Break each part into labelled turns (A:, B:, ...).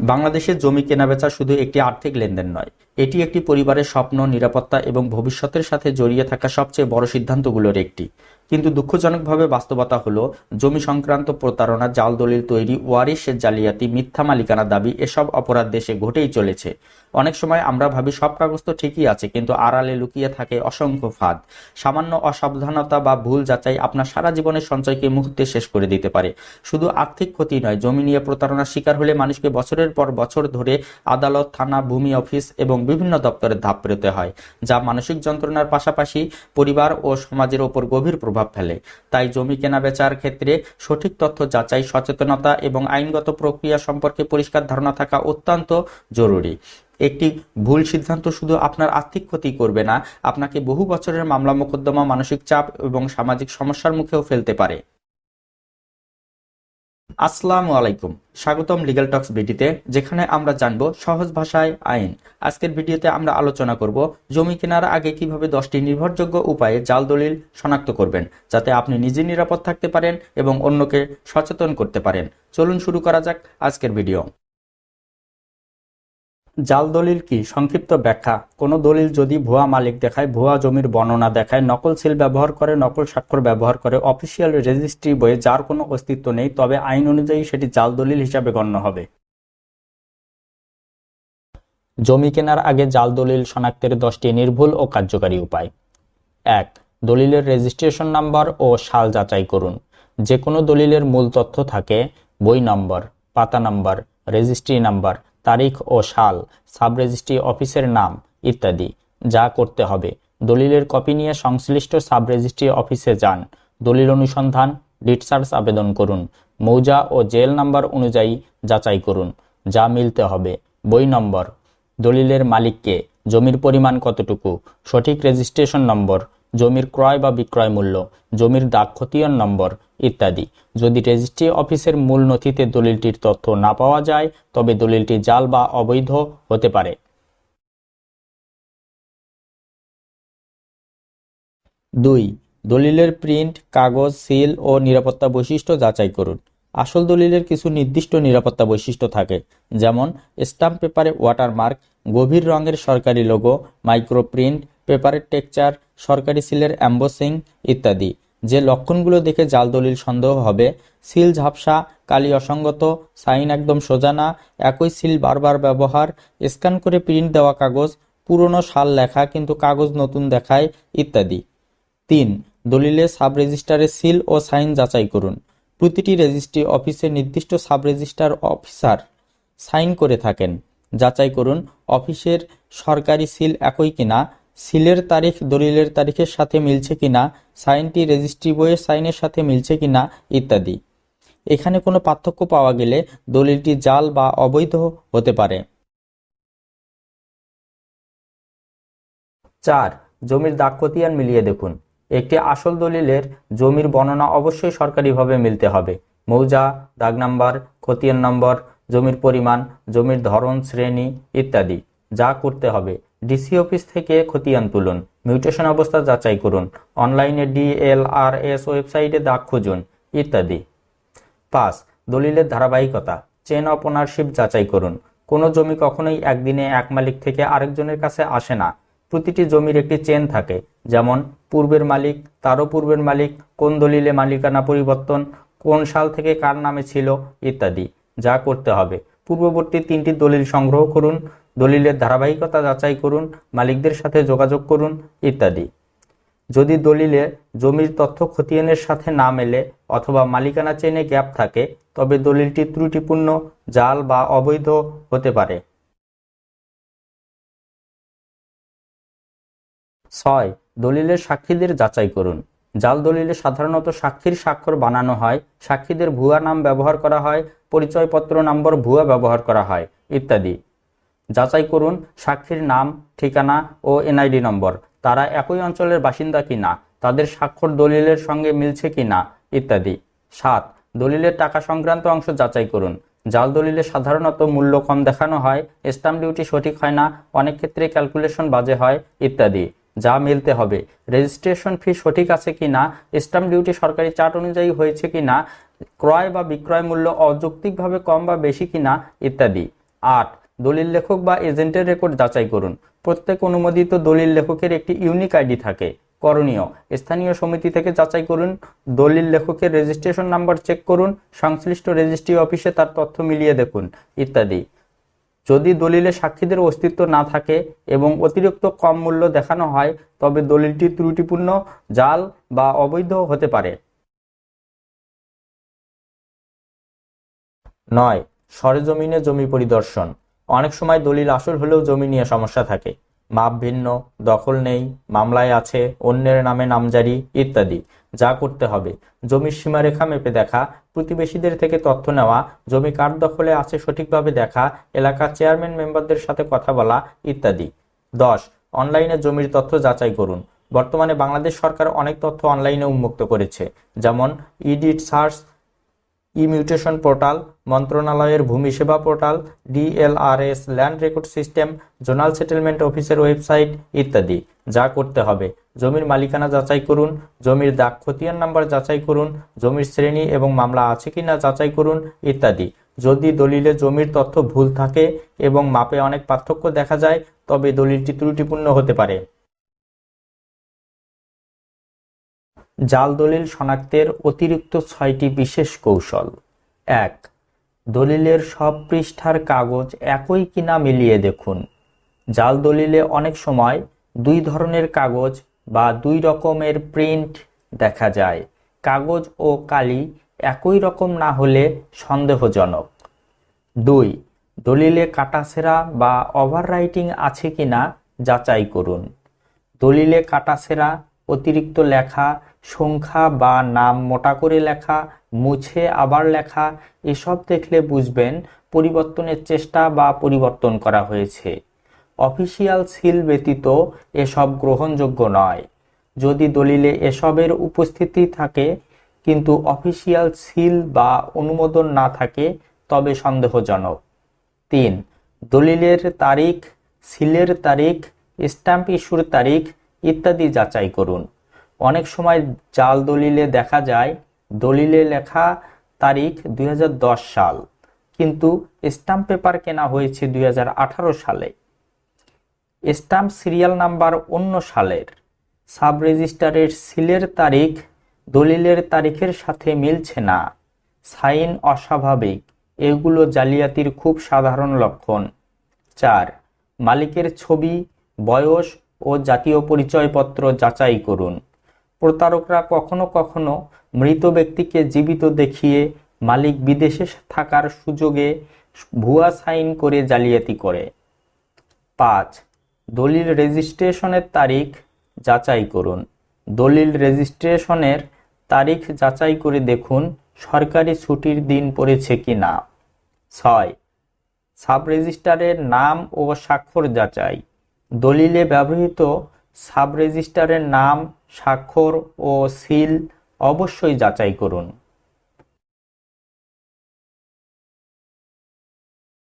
A: বাংলাদেশে জমি কেনাবেচা শুধু একটি আর্থিক লেনদেন নয়, এটি একটি পরিবারের স্বপ্ন, নিরাপত্তা এবং ভবিষ্যতের সাথে জড়িয়ে থাকা সবচেয়ে বড় সিদ্ধান্তগুলোর একটি। কিন্তু দুঃখজনকভাবে বাস্তবতা হলো, জমি সংক্রান্ত প্রতারণা, জাল দলিল তৈরি ওয়ারিশের জালিয়াতি, মিথ্যা মালিকানা দাবি, এসব অপরাধ দেশে ঘটেই চলেছে। অনেক সময় আমরা ভাবি সব কাগজ তো ঠিকই আছে, কিন্তু আড়ালে লুকিয়ে থাকে অসংখ্য ফাঁদ। সামান্য অসাবধানতা বা ভুল যাচাই আপনার সারা জীবনের সঞ্চয়কে মুহূর্তে শেষ করে দিতে পারে। শুধু আর্থিক ক্ষতি নয়, জমি নিয়ে প্রতারণার শিকার হলে মানুষকে বছরের পর বছর ধরে আদালত, থানা, ভূমি অফিস এবং বিভিন্ন দপ্তরের ধাপ পেরোতে হয়, যা মানসিক যন্ত্রণার পাশাপাশি পরিবার ও সমাজের ওপর গভীর প্রভাব ফেলে। তাই জমি কেনা বেচার ক্ষেত্রে সঠিক তথ্য যাচাই, সচেতনতা এবং আইনগত প্রক্রিয়া সম্পর্কে পরিষ্কার ধারণা থাকা অত্যন্ত জরুরি। একটি ভুল সিদ্ধান্ত শুধু আপনার আর্থিক ক্ষতি করবে না, আপনাকে বহু বছরের মামলা, মোকদ্দমা, মানসিক চাপ এবং সামাজিক সমস্যার মুখেও ফেলতে পারে। আসসালামু আলাইকুম। স্বাগতম লিগ্যাল টক্স ভিডিওতে, যেখানে আমরা জানব সহজ ভাষায় আইন। আজকের ভিডিওতে আমরা আলোচনা করব জমি কেনার আগে কীভাবে দশটি নির্ভরযোগ্য উপায়ে জাল দলিল শনাক্ত করবেন, যাতে আপনি নিজে নিরাপদ থাকতে পারেন এবং অন্যকে সচেতন করতে পারেন। চলুন শুরু করা যাক আজকের ভিডিও। জাল দলিল কি? সংক্ষিপ্ত ব্যাখ্যা। কোনো দলিল যদি ভুয়া মালিক দেখায়, ভুয়া জমির বর্ণনা দেখায়, নকল সিল ব্যবহার করে, নকল স্বাক্ষর ব্যবহার করে, অফিসিয়াল রেজিস্ট্রি বইয়ে যার কোনো অস্তিত্ব নেই, তবে আইন অনুযায়ী সেটি জাল দলিল হিসাবে গণ্য হবে। জমি কেনার আগে জাল দলিল শনাক্তের দশটি নির্ভুল ও কার্যকারী উপায়। এক, দলিলের রেজিস্ট্রেশন নাম্বার ও সাল যাচাই করুন। যে কোনো দলিলের মূল তথ্য থাকে বই নম্বর, পাতা নম্বর, রেজিস্ট্রি নাম্বার তারিখ ও সাল, সাব রেজিস্ট্রি অফিসের নাম ইত্যাদি, যা করতে হবে। দলিলের কপি নিয়ে সংশ্লিষ্ট সাব রেজিস্ট্রি অফিসে যান। দলিল অনুসন্ধান ডিটসার্চ আবেদন করুন। মৌজা ও জেল নাম্বার অনুযায়ী যাচাই করুন, যা মিলতে হবে। বই নম্বর, দলিলের মালিককে, জমির পরিমাণ কতটুকু, সঠিক রেজিস্ট্রেশন নম্বর জমির ক্রয় বা বিক্রয় মূল্য, জমির দাগ খতিয়ান নম্বর ইত্যাদি। যদি রেজিস্ট্রি অফিসের মূল নথিতে দলিলটির তথ্য না পাওয়া যায়, তবে দলিলটি জাল বা অবৈধ হতে পারে। দুই, দলিলের প্রিন্ট, কাগজ, সিল ও নিরাপত্তা বৈশিষ্ট্য যাচাই করুন। আসল দলিলের কিছু নির্দিষ্ট নিরাপত্তা বৈশিষ্ট্য থাকে, যেমন স্টাম্প পেপারে ওয়াটারমার্ক, গভীর রঙের সরকারি লোগো মাইক্রো প্রিন্ট পেপারের টেকচার, সরকারি সিলের অ্যাম্বোসিং ইত্যাদি। যে লক্ষণগুলো দেখে জাল দলিল সন্দেহ হবে, সিল ঝাপসা, কালি অসঙ্গত, সাইন একদম সোজা না, একই সিল বারবার ব্যবহার, স্ক্যান করে প্রিন্ট দেওয়া কাগজ, পুরনো সাল লেখা কিন্তু কাগজ নতুন দেখায় ইত্যাদি। তিন, দলিলে সাব রেজিস্টারে সিল ও সাইন যাচাই করুন। প্রতিটি রেজিস্ট্রি অফিসে নির্দিষ্ট সাব রেজিস্টার অফিসার সাইন করে থাকেন। যাচাই করুন, অফিসের সরকারি সিল একই কিনা সিলের তারিখ, দলিলের তারিখের সাথে মিলছে কিনা, সাইনটি রেজিস্ট্রি বইয়ের সাইনের সাথে মিলছে কিনা ইত্যাদি। এখানে কোনো পার্থক্য পাওয়া গেলে দলিলটি জাল বা অবৈধ হতে পারে। চার, জমির দাগ খতিয়ান মিলিয়ে দেখুন। একটি আসল দলিলের জমির বর্ণনা অবশ্যই সরকারিভাবে মিলতে হবে। মৌজা, দাগ নাম্বার, খতিয়ান নম্বর, জমির পরিমাণ, জমির ধরন, শ্রেণি ইত্যাদি, যা করতে হবে। ডিসি অফিস থেকে খতিয়ান তুলুন, মিউটেশন অবস্থা যাচাই করুন, অনলাইনে ডিএলআরএস ওয়েবসাইটে দাগ খুঁজুন, ইত্যাদি। পাঁচ, দলিলের ধারাবাহিকতা, চেন অফ ওনারশিপ যাচাই করুন। কোনো জমি কখনোই একদিনে এক মালিক থেকে আরেকজনের কাছে আসে না। প্রতিটি জমির একটি চেন থাকে, যেমন পূর্বের মালিক, তারও পূর্বের মালিক, কোন দলিলে মালিকানা পরিবর্তন, কোন সাল থেকে কার নামে ছিল, ইত্যাদি। যা করতে হবে। পূর্ববর্তী তিনটি দলিল সংগ্রহ করুন দলিলের ধারাবাহিকতা যাচাই করুন, মালিকদের সাথে যোগাযোগ করুন, ইত্যাদি। যদি দলিলে জমির তথ্য খতিয়ানের সাথে না মেলে অথবা মালিকানা চেনে গ্যাপ থাকে, তবে দলিলটি ত্রুটিপূর্ণ, জাল বা অবৈধ হতে পারে। ছয় দলিলের সাক্ষীদের যাচাই করুন। জাল দলিলে সাধারণত সাক্ষীর স্বাক্ষর বানানো হয়, সাক্ষীদের ভুয়া নাম ব্যবহার করা হয়, পরিচয়পত্র নম্বর ভুয়া ব্যবহার করা হয়, ইত্যাদি। যাচাই করুন সাক্ষীর নাম, ঠিকানা ও এনআইডি নম্বর। তারা একই অঞ্চলের বাসিন্দা কিনা তাদের স্বাক্ষর দলিলের সঙ্গে মিলছে কিনা ইত্যাদি। সাত, দলিলের টাকা সংক্রান্ত অংশ যাচাই করুন। জাল দলিলে সাধারণত মূল্য কম দেখানো হয় স্ট্যাম্প ডিউটি সঠিক হয় না, অনেক ক্ষেত্রে ক্যালকুলেশন বাজে হয়, ইত্যাদি। যা মিলতে হবে, রেজিস্ট্রেশন ফি সঠিক আছে কিনা স্ট্যাম্প ডিউটি সরকারি চার্ট অনুযায়ী হয়েছে কিনা ক্রয় বা বিক্রয় মূল্য অযৌক্তিকভাবে কম বা বেশি কিনা ইত্যাদি। আট দলিল লেখক বা এজেন্টের রেকর্ড যাচাই করুন। প্রত্যেক অনুমোদিত দলিল লেখকের একটি ইউনিক আইডি থাকে। করণীয়, স্থানীয় সমিতি থেকে যাচাই করুন, দলিল লেখকের রেজিস্ট্রেশন নাম্বার চেক করুন, সংশ্লিষ্ট রেজিস্ট্রি অফিসে তার তথ্য মিলিয়ে দেখুন, ইত্যাদি। যদি দলিলে সাক্ষীদের অস্তিত্ব না থাকে এবং অতিরিক্ত কম মূল্য দেখানো হয়, তবে দলিলটি ত্রুটিপূর্ণ, জাল বা অবৈধ হতে পারে। নয়, সরেজমিনে জমি পরিদর্শন। অনেক সময় দলিল আসল হলেও জমি নিয়ে সমস্যা থাকে। মাপ ভিন্ন, দখল নেই, মামলায় আছে, অন্যের নামে নামজারি ইত্যাদি। যা করতে হবে। জমির সীমারেখা মেপে দেখা, প্রতিবেশীদের থেকে তথ্য নেওয়া, জমি কার দখলে আছে সঠিকভাবে দেখা, এলাকার চেয়ারম্যান মেম্বারদের সাথে কথা বলা ইত্যাদি। দশ, অনলাইনে জমির তথ্য যাচাই করুন। বর্তমানে বাংলাদেশ সরকার অনেক তথ্য অনলাইনে উন্মুক্ত করেছে। যেমন, ইডিট সার্চ ইমিউটেশন পোর্টাল মন্ত্রণালয়ের ভূমি সেবা portal D L R S land record system zonal settlement অফিসের ওয়েবসাইট ইত্যাদি, যা করতে হবে। জমির মালিকানা যাচাই করুন, জমির দাগ খতিয়ান নাম্বার যাচাই করুন, জমির শ্রেণি এবং মামলা আছে কি না যাচাই করুন ইত্যাদি। যদি দলিলে জমির তথ্য ভুল থাকে এবং মাপে অনেক পার্থক্য দেখা যায়, তবে দলিলটি ত্রুটিপূর্ণ হতে পারে। জাল দলিল শনাক্তের অতিরিক্ত ছয়টি বিশেষ কৌশল। এক, দলিলের সব পৃষ্ঠার কাগজ একই কিনা মিলিয়ে দেখুন। জাল দলিলে অনেক সময় দুই ধরনের কাগজ বা দুই রকমের প্রিন্ট দেখা যায়। কাগজ ও কালি একই রকম না হলে সন্দেহজনক। দুই, দলিলে কাটাছেঁড়া বা ওভাররাইটিং আছে কিনা যাচাই করুন। দলিলে কাটাছেঁড়া অতিরিক্ত লেখা, সংখ্যা বা নাম মোটা করে লেখা, মুছে আবার লেখা, এসব দেখলে বুঝবেন পরিবর্তনের চেষ্টা বা পরিবর্তন করা হয়েছে। অফিসিয়াল সিল ব্যতীত এসব গ্রহণযোগ্য নয়। যদি দলিলে এসবের উপস্থিতি থাকে, কিন্তু অফিসিয়াল সিল বা অনুমোদন না থাকে, তবে সন্দেহজনক। তিন, দলিলের তারিখ, সিলের তারিখ, স্ট্যাম্প ইস্যুর তারিখ ইত্যাদি যাচাই করুন। অনেক সময় জাল দলিলে দেখা যায়, দলিলে লেখা তারিখ দু হাজার দশ সাল, কিন্তু স্ট্যাম্প পেপার কেনা হয়েছে দু হাজার আঠারো সালে। স্ট্যাম্প সিরিয়াল নাম্বার অন্য সালের সাব রেজিস্টারের সিলের তারিখ, দলিলের তারিখের সাথে মিলছে না। সাইন অস্বাভাবিক, এগুলো জালিয়াতির খুব সাধারণ লক্ষণ। চার, মালিকের ছবি, বয়স ও জাতীয় পরিচয়পত্র যাচাই করুন। প্রতারকরা কখনো কখনো মৃত ব্যক্তিকে জীবিত দেখিয়ে মালিক বিদেশে থাকার সুযোগে ভুয়া সাইন করে জালিয়াতি করে। পাঁচ, দলিল রেজিস্ট্রেশনের তারিখ যাচাই করুন। দলিল রেজিস্ট্রেশনের তারিখ যাচাই করে দেখুন সরকারি ছুটির দিন পড়েছে কি না। ছয় সাব রেজিস্টারের নাম ও স্বাক্ষর যাচাই। দলিলে ব্যবহৃত সাব রেজিস্টারের নাম, স্বাক্ষর ও সিল অবশ্যই যাচাই করুন।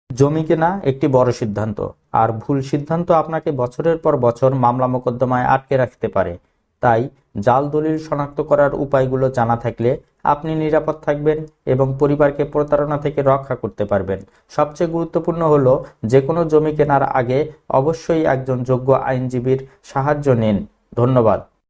A: জমি কেনা একটি বড় সিদ্ধান্ত, আর ভুল সিদ্ধান্ত আপনাকে বছরের পর বছর মামলা মোকদ্দমায় আটকে রাখতে পারে। তাই জাল দলিল শনাক্ত করার উপায়গুলো জানা থাকলে আপনি নিরাপদ থাকবেন এবং পরিবারকে প্রতারণা থেকে রক্ষা করতে পারবেন। সবচেয়ে গুরুত্বপূর্ণ হল যে কোনো জমি কেনার আগে অবশ্যই একজন যোগ্য আইনজীবীর সাহায্য নিন। ধন্যবাদ।